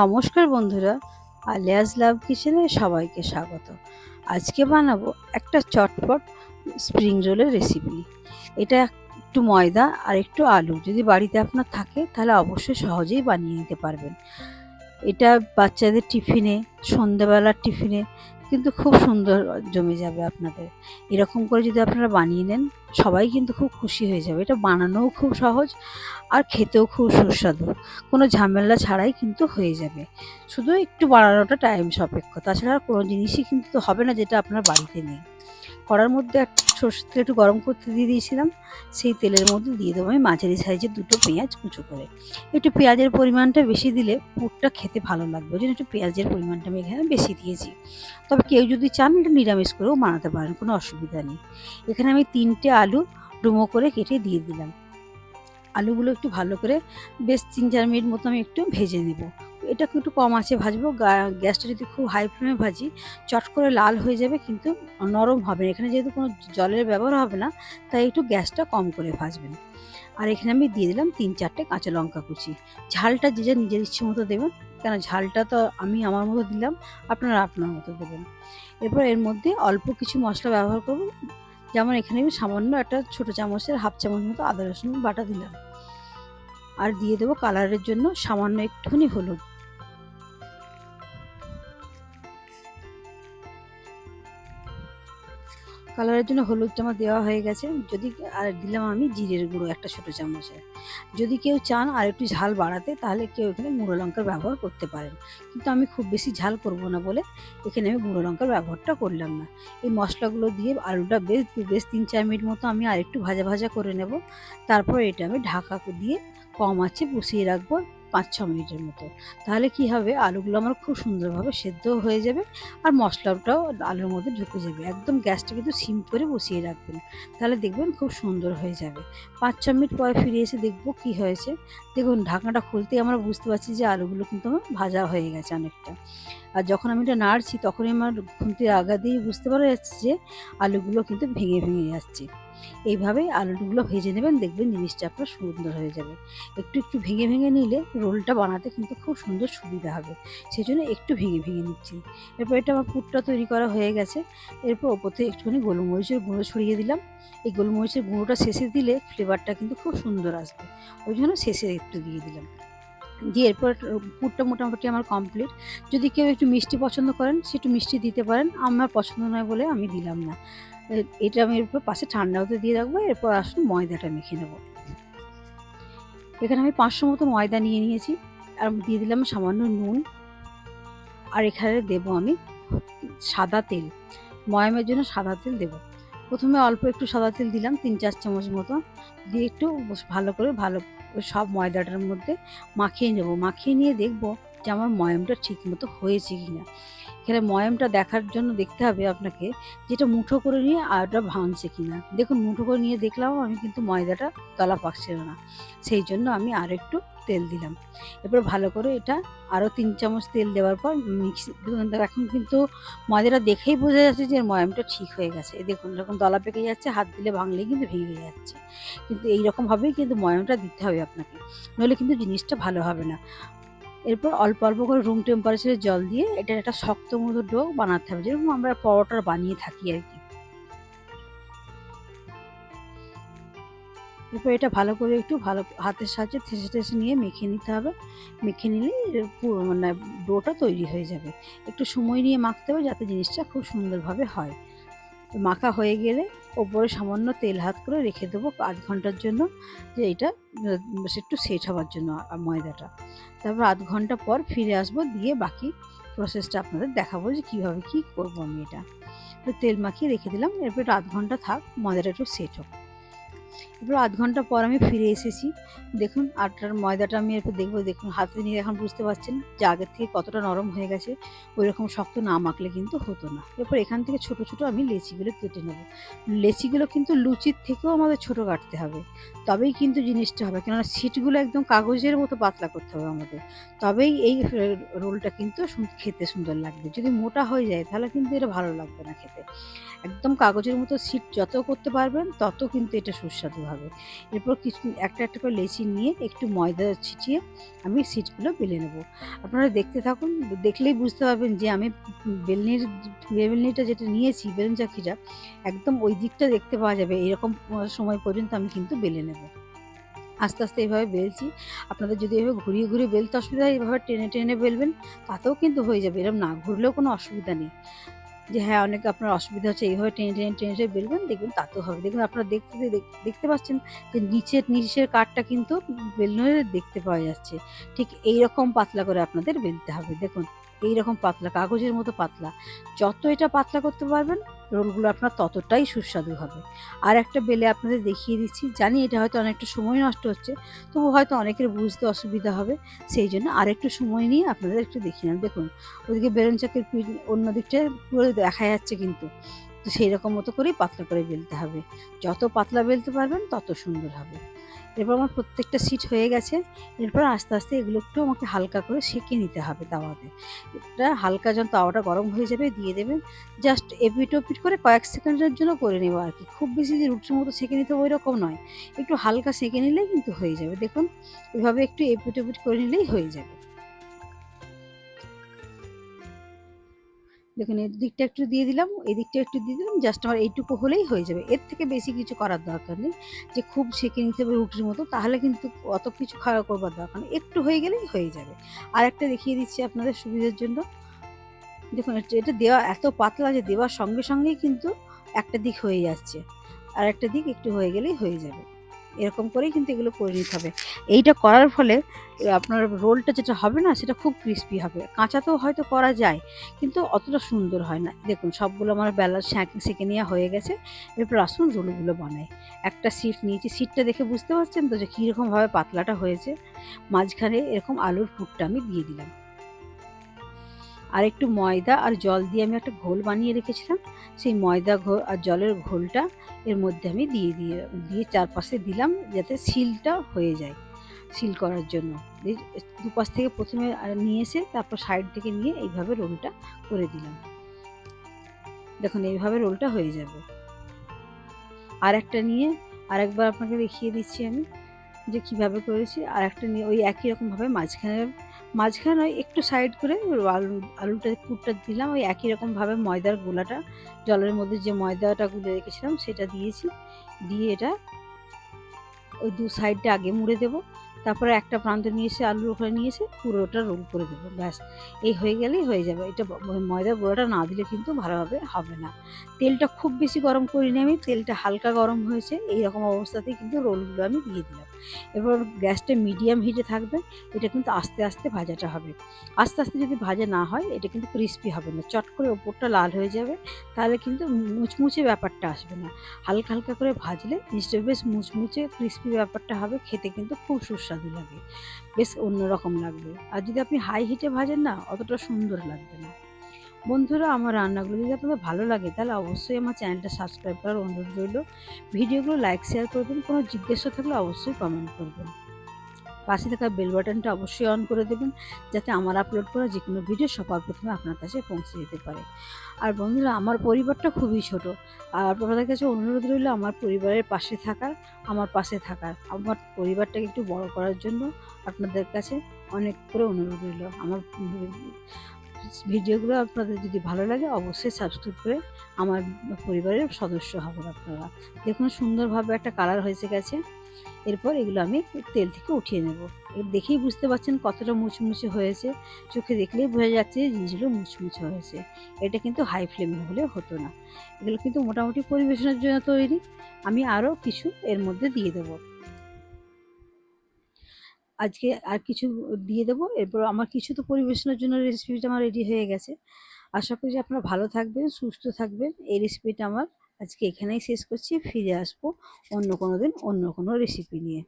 নমস্কার বন্ধুরা আলিয়াজ লাভ কিচেনে সবাইকে স্বাগত। আজকে বানাবো একটা চটপট স্প্রিং রোলের রেসিপি এটা একটু ময়দা আর একটু আলু। যদি বাড়িতে আপনার থাকে, তাহলে অবশ্যই সহজেই বানিয়ে নিতে পারবেন। এটা বাচ্চাদের টিফিনে, সন্ধ্যাবেলার টিফিনে কিন্তু খুব সুন্দর জমে যাবে আপনাদের। এরকম করে যদি আপনারা বানিয়ে নেন, সবাই কিন্তু খুব খুশি হয়ে যাবে। এটা বানানোও খুব সহজ আর খেতেও খুব সুস্বাদু। কোনো ঝামেলা ছাড়াই কিন্তু হয়ে যাবে। শুধু একটু বানানোটা টাইম সাপেক্ষ। তাছাড়া কোনো জিনিসই কিন্তু হবে না যেটা আপনার বাড়িতে নেই। কড়ার মধ্যে এক সর্ষের একটু গরম করতে দিয়ে দিয়েছিলাম, সেই তেলের মধ্যে দিয়ে দেবো আমি মাঝারি সাইজের দুটো পেঁয়াজ কুচো করে। একটু পেঁয়াজের পরিমাণটা বেশি দিলে পুরটা খেতে ভালো লাগবে, ওই জন্য একটু পেঁয়াজের পরিমাণটা আমি এখানে বেশি দিয়েছি। তবে কেউ যদি চান এটা নিরামিষ করেও বানাতে পারেন, কোনো অসুবিধা নেই। এখানে আমি তিনটে আলু ডুমো করে কেটে দিয়ে দিলাম। আলুগুলো একটু ভালো করে বেশ তিন চার মিনিট মতো আমি একটু ভেজে নেব। এটা একটু কম আছে ভাজবো। গ্যাসটা যদি খুব হাই ফ্লেমে ভাজি, চট করে লাল হয়ে যাবে কিন্তু নরম হবে না। এখানে যেহেতু কোনো জলের ব্যবহার হবে না, তাই একটু গ্যাসটা কম করে ভাজবেন। আর এখানে আমি দিয়ে দিলাম তিন চারটে কাঁচা লঙ্কা কুচি। ঝালটা যে যা নিজের ইচ্ছে মতো দেবেন, কেন ঝালটা তো আমি আমার মতো দিলাম, আপনারা আপনার মতো দেবেন। এরপর এর মধ্যে অল্প কিছু মশলা ব্যবহার করব। যেমন এখানে আমি সামান্য একটা ছোটো চামচের হাফ চামচ মতো আদা রসুন বাটা দিলাম। আর দিয়ে দেবো কালারের জন্য সামান্য একটুখানি হলুদ। কালারের জন্য হলুদটা আমার দেওয়া হয়ে গেছে। যদি আর দিলাম আমি জিরের গুঁড়ো, একটা ছোটো চামচে যদি কেউ চান আর একটু ঝাল বাড়াতে, তাহলে কেউ এখানে গুঁড়ো লঙ্কার ব্যবহার করতে পারেন। কিন্তু আমি খুব বেশি ঝাল করব না বলে এখানে আমি গুঁড়ো লঙ্কার ব্যবহারটা করলাম না। এই মশলাগুলো দিয়ে আলুটা বেশ বেশ তিন চার মিনিট মতো আমি আর একটু ভাজা ভাজা করে নেব। তারপর এটা আমি ঢাকা দিয়ে কম আছে বসিয়ে রাখব। পাঁচ ছ মিনিটের মতো। তাহলে কি হবে? আলুগুলো আমার খুব সুন্দরভাবে সেদ্ধ হয়ে যাবে আর মশলাটাও আলুর মধ্যে ঢুকে যাবে। একদম গ্যাসটা কিন্তু সিম করে বসিয়ে রাখবেন। তাহলে দেখবেন খুব সুন্দর হয়ে যাবে। পাঁচ ছ মিনিট পরে ফিরে এসে দেখব কি হয়েছে। দেখুন, ঢাকনাটা খুলতেই আমরা বুঝতে পারছি যে আলুগুলো কিন্তু আমার ভাজা হয়ে গেছে অনেকটা। আর যখন আমি এটা নাড়ছি, তখনই আমার খুন্তির আগা দিয়ে বুঝতে পারা যাচ্ছে যে আলুগুলো কিন্তু ভেঙে ভেঙে যাচ্ছে। এইভাবে আলুগুলো ভেজে নেবেন, দেখবেন জিনিসটা আপনার সুন্দর হয়ে যাবে। একটু একটু ভেঙে ভেঙে নিলে রোলটা বানাতে কিন্তু খুব সুন্দর সুবিধা হবে। সেই জন্য একটু ভেঙে ভেঙে নিচ্ছি। এরপর এটা আমার পুরটা তৈরি করা হয়ে গেছে। এরপর ওপর থেকে একটুখানি গোলমরিচের গুঁড়ো ছড়িয়ে দিলাম। এই গোলমরিচের গুঁড়োটা শেষে দিলে ফ্লেভারটা কিন্তু খুব সুন্দর আসবে। ওই জন্য শেষে একটু দিয়ে দিলাম। দিয়ে এরপর পুরটা মোটামুটি আমার কমপ্লিট যদি কেউ একটু মিষ্টি পছন্দ করেন, সে একটু মিষ্টি দিতে পারেন। আমার পছন্দ নয় বলে আমি দিলাম না। এটা আমি এরপর পাশে ঠান্ডা হতে দিয়ে রাখব, এরপর আসুন ময়দাটা মেখে নেব। এখানে আমি পাঁচশো মতো ময়দা নিয়ে নিয়েছি, আর দিয়ে দিলাম সামান্য নুন। আর এখানে দেব আমি সাদা তেল। ময়ামের জন্য সাদা তেল দেব। প্রথমে অল্প একটু সাদা তেল দিলাম, তিন চার চামচ মতো। দিয়ে একটু ভালো করে, ভালো সব ময়দাটার মধ্যে মাখিয়ে নেব। মাখিয়ে নিয়ে দেখব যে আমার ময়মটা ঠিকমতো হয়েছে কি না এখানে ময়মটা দেখার জন্য দেখতে হবে আপনাকে যেটা মুঠো করে নিয়ে আর ওটা ভাঙছে কি না দেখুন, মুঠো করে নিয়ে দেখলাম আমি কিন্তু ময়দাটা তলা পাকছিল না। সেই জন্য আমি আর একটু তেল দিলাম। এরপর ভালো করে এটা আরও তিন চামচ তেল দেওয়ার পর মিক্সি এখন কিন্তু ময়দাটা দেখেই বোঝা যাচ্ছে যে ময়ামটা ঠিক হয়ে গেছে। দেখুন, যখন দলা পেকে যাচ্ছে, হাত দিলে ভাঙলেই কিন্তু ভেঙে যাচ্ছে। কিন্তু এইরকমভাবেই কিন্তু ময়ামটা দিতে হবে আপনাকে। নইলে কিন্তু জিনিসটা ভালো হবে না। এরপর অল্প অল্প করে রুম টেম্পারেচারে জল দিয়ে এটার একটা শক্ত মতো ডো বানাতে হবে। যেরকম আমরা পরোটার বানিয়ে থাকি আর কি। এরপর এটা ভালো করে একটু ভালো হাতের সাহায্যে থেসে ঠেসে নিয়ে মেখে নিতে হবে। মেখে নিলে মানে ডোটা তৈরি হয়ে যাবে। একটু সময় নিয়ে মাখতে হবে যাতে জিনিসটা খুব সুন্দরভাবে হয়। মাখা হয়ে গেলে ওপরে সামান্য তেল হাত করে রেখে দেবো আধ ঘণ্টার জন্য যে এটা একটু সেট হওয়ার জন্য ময়দাটা। তারপর আধ ঘণ্টা পর ফিরে আসব দিয়ে বাকি প্রসেসটা আপনাদের দেখাবো যে কীভাবে কী করব আমি এটা। তো তেল মাখিয়ে রেখে দিলাম, এরপর আধ ঘণ্টা থাক, ময়দাটা একটু সেট হোক। এরপর আধ ঘণ্টা পর আমি ফিরে এসেছি। দেখুন, আটার ময়দাটা আমি এরপর দেখব। দেখুন, হাতে নিয়ে এখন বুঝতে পারছেন যে আগের থেকে কতটা নরম হয়ে গেছে। ওই রকম শক্ত না মাখলে কিন্তু হতো না। এরপর এখান থেকে ছোট ছোট আমি লেচিগুলো কেটে নেব। লেচিগুলো কিন্তু লুচির থেকেও আমাদের ছোট কাটতে হবে। তবেই কিন্তু জিনিসটা হবে। কেননা সিটগুলো একদম কাগজের মতো পাতলা করতে হবে আমাদের। তবেই এই রোলটা কিন্তু খেতে সুন্দর লাগবে। যদি মোটা হয়ে যায়, তাহলে কিন্তু এটা ভালো লাগবে না খেতে। একদম কাগজের মতো সিট যত করতে পারবেন, তত কিন্তু এটা সুস্বাদু সুস্বাদু হবে। এরপর কিছু, একটা একটা করে লেচি নিয়ে একটু ময়দা ছিটিয়ে আমি সিটগুলো বেলে নেব। আপনারা দেখতে থাকুন, দেখলেই বুঝতে পারবেন যে আমি বেলনির, বেলনিটা যেটা নিয়েছি, বেলুন চাকিটা, একদম ওই দিকটা দেখতে পাওয়া যাবে। এরকম সময় পর্যন্ত আমি কিন্তু বেলে নেব। আস্তে আস্তে এইভাবে বেলছি। আপনাদের যদি এভাবে ঘুরিয়ে ঘুরিয়ে বেলতে অসুবিধা হয় এইভাবে টেনে টেনে বেলবেন, তাতেও কিন্তু হয়ে যাবে। এরকম না ঘুরলেও কোনো অসুবিধা নেই। যে হ্যাঁ অনেক আপনার অসুবিধা হচ্ছে, এইভাবে টেনে টেনে টেনে টেনে বেলবেন দেখবেন তাতেও হবে। দেখুন, আপনারা দেখতে দেখতে পাচ্ছেন যে নিচের নিচের কাঠটা কিন্তু বেলনের দেখতে পাওয়া যাচ্ছে। ঠিক এই রকম পাতলা করে আপনাদের বেলতে হবে। দেখুন এই রকম পাতলা, কাগজের মতো পাতলা। যত এটা পাতলা করতে পারবেন রোলগুলো আপনার ততটাই সুস্বাদু হবে। আর একটা বেলে আপনাদের দেখিয়ে দিচ্ছি। জানি এটা হয়তো অনেকটা সময় নষ্ট হচ্ছে, তবু হয়তো অনেকের বুঝতে অসুবিধা হবে, সেই জন্য আরেকটু সময় নিয়ে আপনাদের একটু দেখিয়ে নেন। দেখুন, ওদিকে বেলুন চাকের পিঠ অন্য দিকটা পুরো দেখা যাচ্ছে কিন্তু। তো সেই রকম মতো করেই পাতলা করে বেলতে হবে। যত পাতলা বেলতে পারবেন তত সুন্দর হবে। এরপর আমার প্রত্যেকটা সিট হয়ে গেছে। এরপর আস্তে আস্তে এগুলো একটু আমাকে হালকা করে সেঁকে নিতে হবে তাওয়াতে। এটা হালকা যখন তাওয়াটা গরম হয়ে যাবে দিয়ে দেবেন। জাস্ট এপিট ওপিট করে কয়েক সেকেন্ডের জন্য করে নেব আর কি। খুব বেশি যে রুটির মতো সেঁকে নিতে হবে ওই রকম নয়। একটু হালকা সেঁকে নিলেই কিন্তু হয়ে যাবে। দেখুন, এভাবে একটু এপিট ওপিট করে নিলেই হয়ে যাবে। দেখুন এর দিকটা একটু দিয়ে দিলাম, এই দিকটা একটু দিয়ে দিলাম জাস্ট আমার এইটুকু হলেই হয়ে যাবে। এর থেকে বেশি কিছু করার দরকার নেই। যে খুব সেঁকে নিতে হবে রুটির মতো, তাহলে কিন্তু অত কিছু খাওয়া করবার দরকার নেই। একটু হয়ে গেলেই হয়ে যাবে। আর একটা দেখিয়ে দিচ্ছি আপনাদের সুবিধার জন্য। দেখুন এটা দেওয়া এত পাতলা যে দেওয়ার সঙ্গে সঙ্গেই কিন্তু একটা দিক হয়ে যাচ্ছে। আর একটা দিক একটু হয়ে গেলেই হয়ে যাবে। এরকম করেই কিন্তু এগুলো করে নিতে হবে। এইটা করার ফলে আপনার রোলটা যেটা হবে না, সেটা খুব ক্রিস্পি হবে। কাঁচাতেও হয়তো করা যায়, কিন্তু অতটা সুন্দর হয় না। দেখুন, সবগুলো আমার বেলা সেঁকে নেওয়া হয়ে গেছে। এরপর আসুন রোলগুলো বানাই। একটা সিট নিয়েছি। সিটটা দেখে বুঝতে পারছেন তো যে কীরকমভাবে পাতলাটা হয়েছে। মাঝখানে এরকম আলুর পুরটা আমি দিয়ে দিলাম। আর একটু ময়দা আর জল দিয়ে আমি একটা ঘোল বানিয়ে রেখেছিলাম। সেই ময়দা ঘোল আর জলের ঘোলটা এর মধ্যে আমি দিয়ে দিয়ে দিয়ে চারপাশে দিলাম যাতে সিলটা হয়ে যায় সিল করার জন্য। দুপাশ থেকে প্রথমে নিয়ে এসে তারপর সাইড থেকে নিয়ে এইভাবে রোলটা করে দিলাম। দেখুন, এইভাবে রোলটা হয়ে যাবে। আর একটা নিয়ে আরেকবার আপনাকে দেখিয়ে দিচ্ছি আমি যে কীভাবে করেছি। আর একটা নিয়ে ওই একই রকমভাবে মাঝখানে মাঝখানে একটু সাইড করে আলু, আলুটা, পুরটা দিলাম। ওই একই রকমভাবে ময়দার গোলাটা, জলের মধ্যে যে ময়দাটা গুলে রেখেছিলাম, সেটা দিয়েছি। দিয়ে এটা ওই দু সাইডটা আগে মুড়ে দেবো। তারপরে একটা প্রান্ত নিয়ে এসে আলুর ওখানে নিয়ে এসে পুরোটা রোল করে দেবো। ব্যাস, এই হয়ে গেলেই হয়ে যাবে। এটা ময়দার গোড়াটা না দিলে কিন্তু ভালোভাবে হবে না। তেলটা খুব বেশি গরম করিনি আমি, তেলটা হালকা গরম হয়েছে এই রকম অবস্থাতেই কিন্তু রোলগুলো আমি দিয়ে দিলাম। এবার গ্যাসটা মিডিয়াম হিটে থাকবে, এটা কিন্তু আস্তে আস্তে ভাজাটা হবে। আস্তে আস্তে যদি ভাজা না হয়, এটা কিন্তু ক্রিস্পি হবে না। চট করে ওপরটা লাল হয়ে যাবে, তাহলে কিন্তু মুচমুচে ব্যাপারটা আসবে না। হালকা হালকা করে ভাজলে, জিনিসটা বেশ মুচমুচে ক্রিস্পি ব্যাপারটা হবে, খেতে কিন্তু খুব সুস্বাদু লাগে। বেশ অন্যরকম লাগবে। আর যদি আপনি হাই হিটে ভাজেন না, অতটা সুন্দর লাগবে না। বন্ধুরা, আমার রান্নাগুলো যদি আপনাদের ভালো লাগে, তাহলে অবশ্যই আমার চ্যানেলটা সাবস্ক্রাইব করার অনুরোধ রইল। ভিডিওগুলো লাইক শেয়ার করবেন। কোনো জিজ্ঞাসা থাকলে অবশ্যই কমেন্ট করবেন। পাশে থাকা বেল বাটনটা অবশ্যই অন করে দেবেন, যাতে আমার আপলোড করা যে কোনো ভিডিও সবার প্রথমে আপনার কাছে পৌঁছে যেতে পারে। আর বন্ধুরা, আমার পরিবারটা খুবই ছোট। আর আপনাদের কাছে অনুরোধ রইল আমার পরিবারের পাশে থাকার, আমার পাশে থাকার। আমার পরিবারটাকে একটু বড় করার জন্য আপনাদের কাছে অনেক করে অনুরোধ রইল। আমার ভিডিওগুলো আপনাদের যদি ভালো লাগে, অবশ্যই সাবস্ক্রাইব করে আমার পরিবারের সদস্য হবেন আপনারা। দেখুন, সুন্দরভাবে একটা কালার হয়েছে গেছে। এরপর এগুলো আমি তেল থেকে উঠিয়ে নেব। দেখেই বুঝতে পারছেন কতটা মুচমুচে হয়েছে। চোখে দেখলেই বোঝা যাচ্ছে যে জিনিসগুলো মুচমুচে হয়েছে। এটা কিন্তু হাই ফ্লেমে হলে হতো না। এগুলো কিন্তু মোটামুটি পরিবেশনের জন্য তৈরি। আমি আরও কিছু এর মধ্যে দিয়ে দেবো। আজকে আর কিছু দিয়ে দেবো। এরপর আমার কিছু তো পরিবেশনের জন্য রেসিপিটা আমার রেডি হয়ে গেছে। আশা করি আপনারা ভালো থাকবেন, সুস্থ থাকবেন। এই রেসিপিটা আমার আজকে এখানেই শেষ করছি। ফিরে আসব অন্য কোনো দিন অন্য কোনো রেসিপি নিয়ে।